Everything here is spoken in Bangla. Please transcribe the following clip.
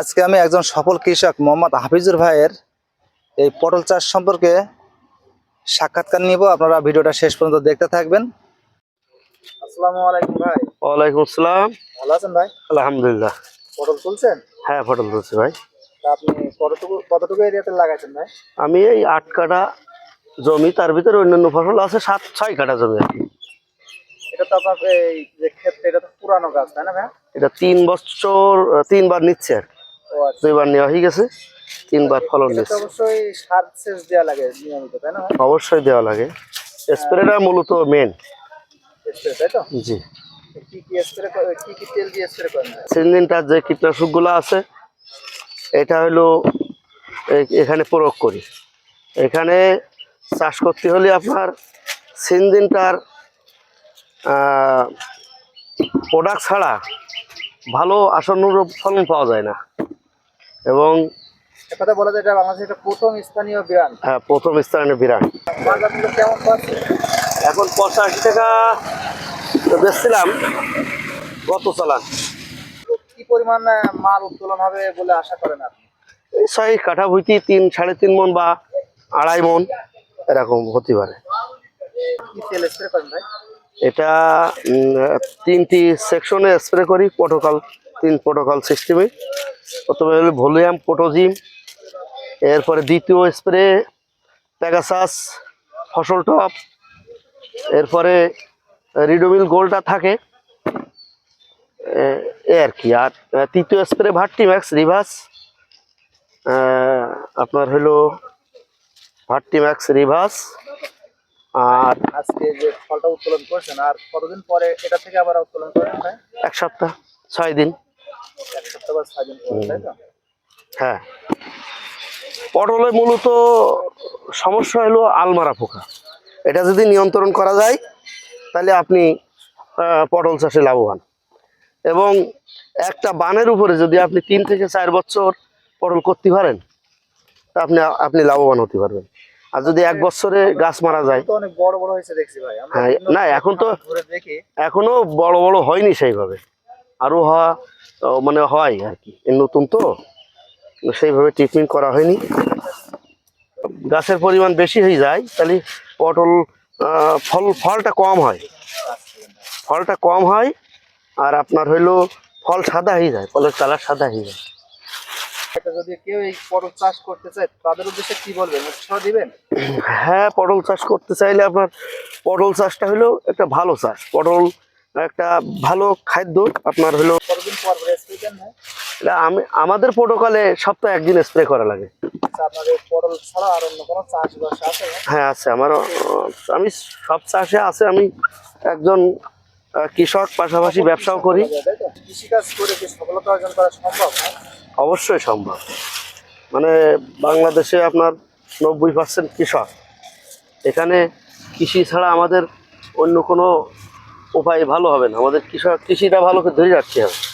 আজকে আমি একজন সফল কৃষক মোহাম্মদ হাফিজুর ভাইয়ের এই পটল চাষ সম্পর্কে সাক্ষাৎকার নিব। আপনারা ভিডিওটা শেষ পর্যন্ত দেখতে থাকবেন। আসসালামু আলাইকুম ভাই। ওয়ালাইকুম আসসালাম। ভালো আছেন ভাই? আলহামদুলিল্লাহ। পটল তুলছেন? হ্যাঁ পটল তুলছি ভাই। আপনি কতটুকু কতটুকু এরিয়াতে লাগাইছেন ভাই? আমি এই আট কাটা জমি তার ভিতরে অন্যান্য ফসল আছে সাত ছয় কাটা জমি আর কি। এটা তো আপনার এই যে ক্ষেত্রে এটা তো পুরানো গাছ তাই না ভাই? এটা তিন বছর তিনবার নিচ্ছে আর কি। আচ্ছা। দুইবার নেওয়া হয়ে গেছে তিনবার ফলন নিচ্ছে অবশ্যই সার সেচ দেওয়া লাগে নিয়মিত তাই না? অবশ্যই দেওয়া লাগে। স্প্রেটা মূলত মেন তাই তো? জি? সিনজিনটার যে কীটনাশকগুলো আছে এটা হলো এখানে প্রয়োগ করি। এখানে চাষ করতে হলে আপনার সিনজিনটার প্রোডাক্ট ছাড়া ভালো আসন্ন ফলন পাওয়া যায় না। এবং কথা বলা যায় এটা বাংলাদেশের একটা প্রথম স্থানীয় ব্র্যান্ড আহ, প্রথম স্থানে বিরাট কেমন পাচ্ছে? এখন পঁচাশি টাকা বেচছিলাম কত চালান। কি পরিমাণ মাল উত্তোলন হবে বলে আশা করেন আপনি? ছয় কাঠা ভুইতি তিন সাড়ে তিন মন বা আড়াই মন এরকম হতে পারে। এটা তিনটি সেকশনে স্প্রে করি প্রোটোকল তিন প্রোটোকল সিস্টেমে প্রথমে হলো ভলিউম পোটোজিম এরপরে দ্বিতীয় স্প্রে প্যাগাসাস ফসল টপ, এরপরে রিডোমিল গোলটা থাকে। এ- আর কি। আর তৃতীয় স্প্রে ভার্টি ম্যাক্স রিভার্স আপনার হলো ভার্টি ম্যাক্স রিভার্স আর আজকে যে ফলটা উত্তোলন করছেন, আর কতদিন পরে এটা থেকে আবার উত্তোলন করেন এক সপ্তাহ, ছয় দিন। তাই তো? হ্যাঁ। পটলে মূলত সমস্যা হলো আলমারা পোকা। এটা যদি নিয়ন্ত্রণ করা যায় তাহলে আপনি পটল চাষে লাভবান। এবং একটা বানের উপরে যদি আপনি তিন থেকে চার বছর পটল করতে পারেন তা আপনি আপনি লাভবান হতে পারবেন। আর যদি এক বছরে গাছ মারা যায় অনেক বড় বড় হয়েছে দেখছি ভাই। হ্যাঁ, না, এখন তো- এখনও বড় বড় হয়নি সেইভাবে। আরও হওয়া মানে হয় আর কি। নতুন তো সেইভাবে ট্রিটমেন্ট করা হয়নি। গাছের পরিমাণ বেশি হয়ে যায় তাহলে পটল ফল ফলটা কম হয়। ফলটা কম হয় আর আপনার হইল ফল সাদা হয়ে যায় ফলের কালার সাদা হয়ে যায়। এটা যদি কেউ এই পটল চাষ করতে চায় তাদের উদ্দেশ্যে কি বলবেন? উৎসাহ দিবেন? হ্যাঁ পটল চাষ করতে চাইলে আপনার পটল চাষটা হলো একটা ভালো চাষ। পটল একটা ভালো খাদ্য আপনার হলো আমি আমাদের প্রোটোকলে সপ্তাহে একদিন স্প্রে করা লাগে। আচ্ছা আপনাদের পটল ছাড়া আর অন্য কোনো চাষবাস আছে হ্যাঁ আছে। আমার আমি সব চাষে আছে। আমি একজন কৃষক পাশাপাশি ব্যবসাও করি। তাই তো? কৃষিকাজ করে সফলতা অর্জন করা সম্ভব অবশ্যই সম্ভব। মানে বাংলাদেশে আপনার নব্বই পার্সেন্ট কৃষক। এখানে কৃষি ছাড়া আমাদের অন্য কোনো উপায় ভালো হবে না। আমাদের কৃষক কৃষিটা ভালো করে ধরে রাখতে হবে